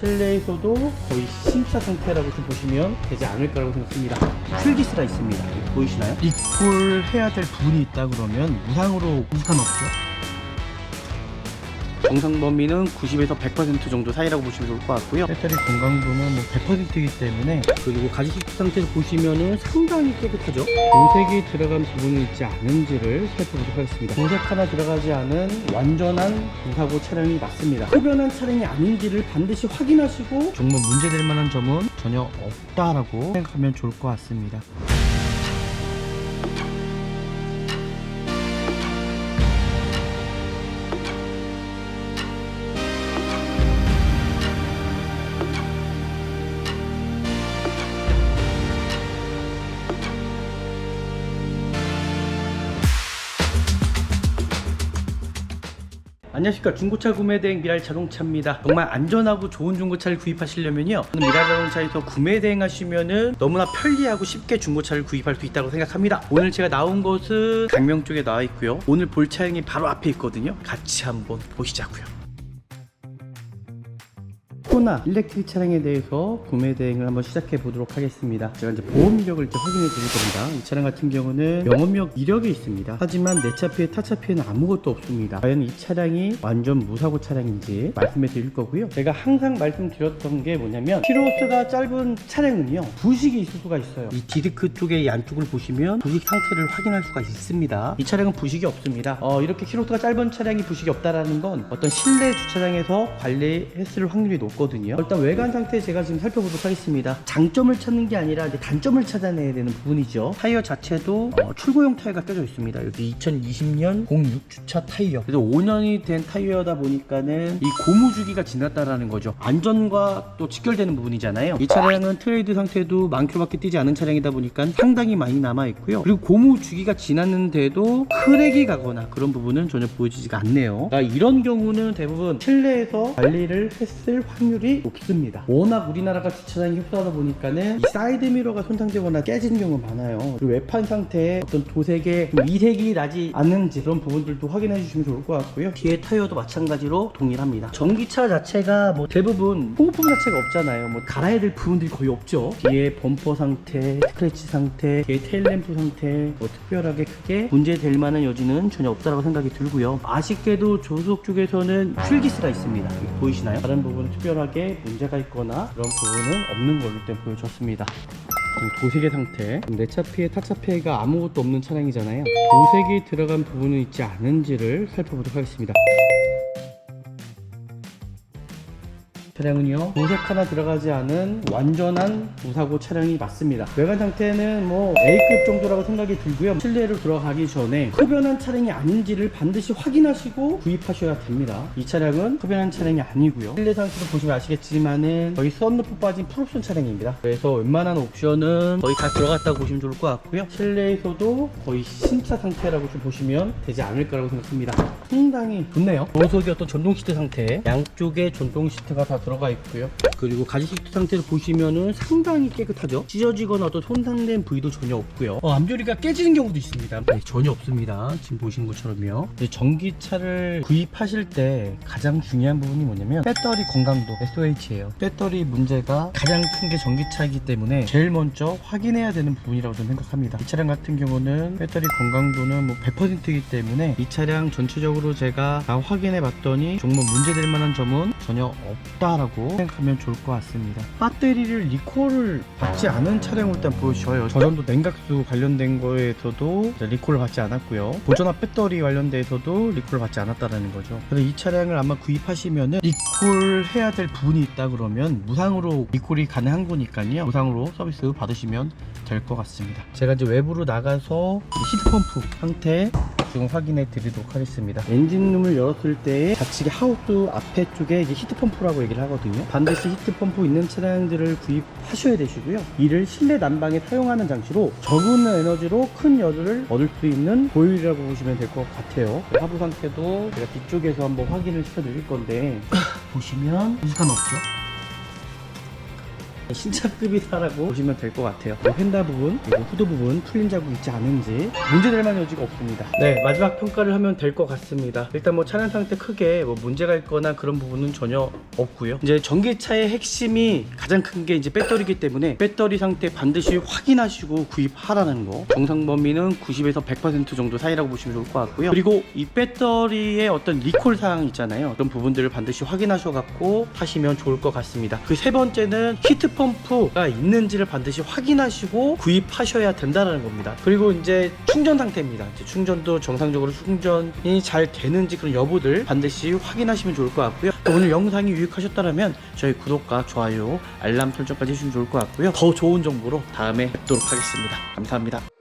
실내에서도 거의 신차 상태라고 좀 보시면 되지 않을까라고 생각합니다. 휠기스가 있습니다. 보이시나요? 리콜 해야 될 부분이 있다 그러면 무상으로 무상 없죠. 정상 범위는 90에서 100% 정도 사이라고 보시면 좋을 것 같고요. 배터리 건강도는 뭐 100%이기 때문에 그리고 가지 시트 상태를 보시면은 상당히 깨끗하죠. 도색이 들어간 부분이 있지 않은지를 살펴보도록 하겠습니다. 도색 하나 들어가지 않은 완전한 무사고 차량이 맞습니다. 흡연한 차량이 아닌지를 반드시 확인하시고 정말 문제될 만한 점은 전혀 없다라고 생각하면 좋을 것 같습니다. 안녕하십니까. 중고차 구매대행 미랄 자동차입니다. 정말 안전하고 좋은 중고차를 구입하시려면요. 미랄 자동차에서 구매대행 하시면은 너무나 편리하고 쉽게 중고차를 구입할 수 있다고 생각합니다. 오늘 제가 나온 곳은 강명 쪽에 나와 있고요. 오늘 볼 차량이 바로 앞에 있거든요. 같이 한번 보시자고요 코나 일렉트릭 차량에 대해서 구매 대행을 한번 시작해 보도록 하겠습니다. 제가 이제 보험력을 이렇게 확인해 드릴 겁니다. 이 차량 같은 경우는 영업력 이력이 있습니다. 하지만 내 차 피해 타 차 피해는 아무것도 없습니다. 과연 이 차량이 완전 무사고 차량인지 말씀해 드릴 거고요. 제가 항상 말씀드렸던 게 뭐냐면 키로수가 짧은 차량은요 부식이 있을 수가 있어요. 이 디스크 쪽의 양쪽을 보시면 부식 상태를 확인할 수가 있습니다. 이 차량은 부식이 없습니다. 어, 이렇게 키로수가 짧은 차량이 부식이 없다라는 건 어떤 실내 주차장에서 관리 했을 확률이 높 거든요. 일단 외관 상태 제가 지금 살펴보도록 하겠습니다. 장점을 찾는 게 아니라 이제 단점을 찾아내야 되는 부분이죠. 타이어 자체도 어, 출고용 타이어가 껴져 있습니다. 여기 2020년 06 주차 타이어. 그래서 5년이 된 타이어다 보니까는 이 고무 주기가 지났다라는 거죠. 안전과 또 직결되는 부분이잖아요. 이 차량은 트레이드 상태도 만 킬로밖에 뛰지 않은 차량이다 보니까 상당히 많이 남아 있고요. 그리고 고무 주기가 지났는데도 크랙이 가거나 그런 부분은 전혀 보여지지가 않네요. 그러니까 이런 경우는 대부분 실내에서 관리를 했을 확률 이 높습니다. 워낙 우리나라가 주차장이 흡사하다 보니까는 이 사이드 미러가 손상되거나 깨지는 경우가 많아요. 그리고 외판 상태에 어떤 도색에 좀 이색이 나지 않는지 그런 부분들도 확인해 주시면 좋을 것 같고요. 뒤에 타이어도 마찬가지로 동일합니다. 전기차 자체가 뭐 대부분 소모품 자체가 없잖아요. 뭐 갈아야 될 부분들이 거의 없죠. 뒤에 범퍼 상태, 스크래치 상태, 뒤에 테일램프 상태, 뭐 특별하게 크게 문제될 만한 여지는 전혀 없다고 생각이 들고요. 아쉽게도 조속 쪽에서는 휠기스가 있습니다. 보이시나요? 다른 부분은 특별 하게 문제가 있거나 그런 부분은 없는 걸로 일단 보여줬습니다. 도색의 상태. 내차 피해 타차 피해가 아무것도 없는 차량이잖아요. 도색이 들어간 부분은 있지 않은지를 살펴보도록 하겠습니다 차량은요 도색 하나 들어가지 않은 완전한 무사고 차량이 맞습니다. 외관 상태는 뭐 A급 정도라고 생각이 들고요. 실내로 들어가기 전에 흡연한 차량이 아닌지를 반드시 확인하시고 구입하셔야 됩니다. 이 차량은 흡연한 차량이 아니고요. 실내 상태로 보시면 아시겠지만은 거의 썬루프 빠진 풀옵션 차량입니다. 그래서 웬만한 옵션은 거의 다 들어갔다고 보시면 좋을 것 같고요. 실내에서도 거의 신차 상태라고 좀 보시면 되지 않을까라고 생각합니다. 상당히 좋네요. 조석이 어떤 전동 시트 상태 양쪽에 전동 시트가 다 들어 가 있고요. 그리고 가지 시트 상태를 보시면은 상당히 깨끗하죠? 찢어지거나 어떤 손상된 부위도 전혀 없고요. 어, 암조리가 깨지는 경우도 있습니다. 네, 전혀 없습니다. 지금 보시는 것처럼요. 전기차를 구입하실 때 가장 중요한 부분이 뭐냐면 배터리 건강도 SOH예요. 배터리 문제가 가장 큰 게 전기차이기 때문에 제일 먼저 확인해야 되는 부분이라고 저는 생각합니다. 이 차량 같은 경우는 배터리 건강도는 뭐 100%이기 때문에 이 차량 전체적으로 제가 다 확인해 봤더니 정말 문제될 만한 점은 전혀 없다 라고 생각하면 좋을 것 같습니다. 배터리를 리콜을 받지 않은 차량을 일단 보여줘요. 저전도 냉각수 관련된 거에서도 리콜을 받지 않았고요. 보존압 배터리 관련돼서도 리콜을 받지 않았다라는 거죠. 그래서 이 차량을 아마 구입하시면은 리콜 해야 될 부분이 있다 그러면 무상으로 리콜이 가능한 거니까요. 무상으로 서비스 받으시면 될 것 같습니다. 제가 이제 외부로 나가서 히트펌프 상태 지금 확인해 드리도록 하겠습니다. 엔진룸을 열었을 때 좌측에 하우스 앞에 쪽에 이제 히트펌프라고 얘기를 하거든요. 반드시 히트펌프 있는 차량들을 구입하셔야 되시고요. 이를 실내 난방에 사용하는 장치로 적은 에너지로 큰 열을 얻을 수 있는 보일이라고 보시면 될 것 같아요. 하부 상태도 제가 뒤쪽에서 한번 확인을 시켜 드릴 건데 보시면 이상 없죠? 신차급이다라고 보시면 될 것 같아요. 뭐 휀다 부분 그리고 후드 부분 풀린 자국 있지 않은지 문제될 만한 여지가 없습니다. 네 마지막 평가를 하면 될 것 같습니다. 일단 뭐 차량 상태 크게 뭐 문제가 있거나 그런 부분은 전혀 없고요. 이제 전기차의 핵심이 가장 큰 게 이제 배터리이기 때문에 배터리 상태 반드시 확인하시고 구입하라는 거. 정상 범위는 90에서 100% 정도 사이라고 보시면 좋을 것 같고요. 그리고 이 배터리의 어떤 리콜 사항 있잖아요. 그런 부분들을 반드시 확인하셔갖고 타시면 좋을 것 같습니다. 그 세 번째는 히트 펌프가 있는지를 반드시 확인하시고 구입하셔야 된다는 겁니다. 그리고 이제 충전 상태입니다. 이제 충전도 정상적으로 충전이 잘 되는지 그런 여부들 반드시 확인하시면 좋을 것 같고요. 또 오늘 영상이 유익하셨다면 저희 구독과 좋아요, 알람 설정까지 해주시면 좋을 것 같고요. 더 좋은 정보로 다음에 뵙도록 하겠습니다. 감사합니다.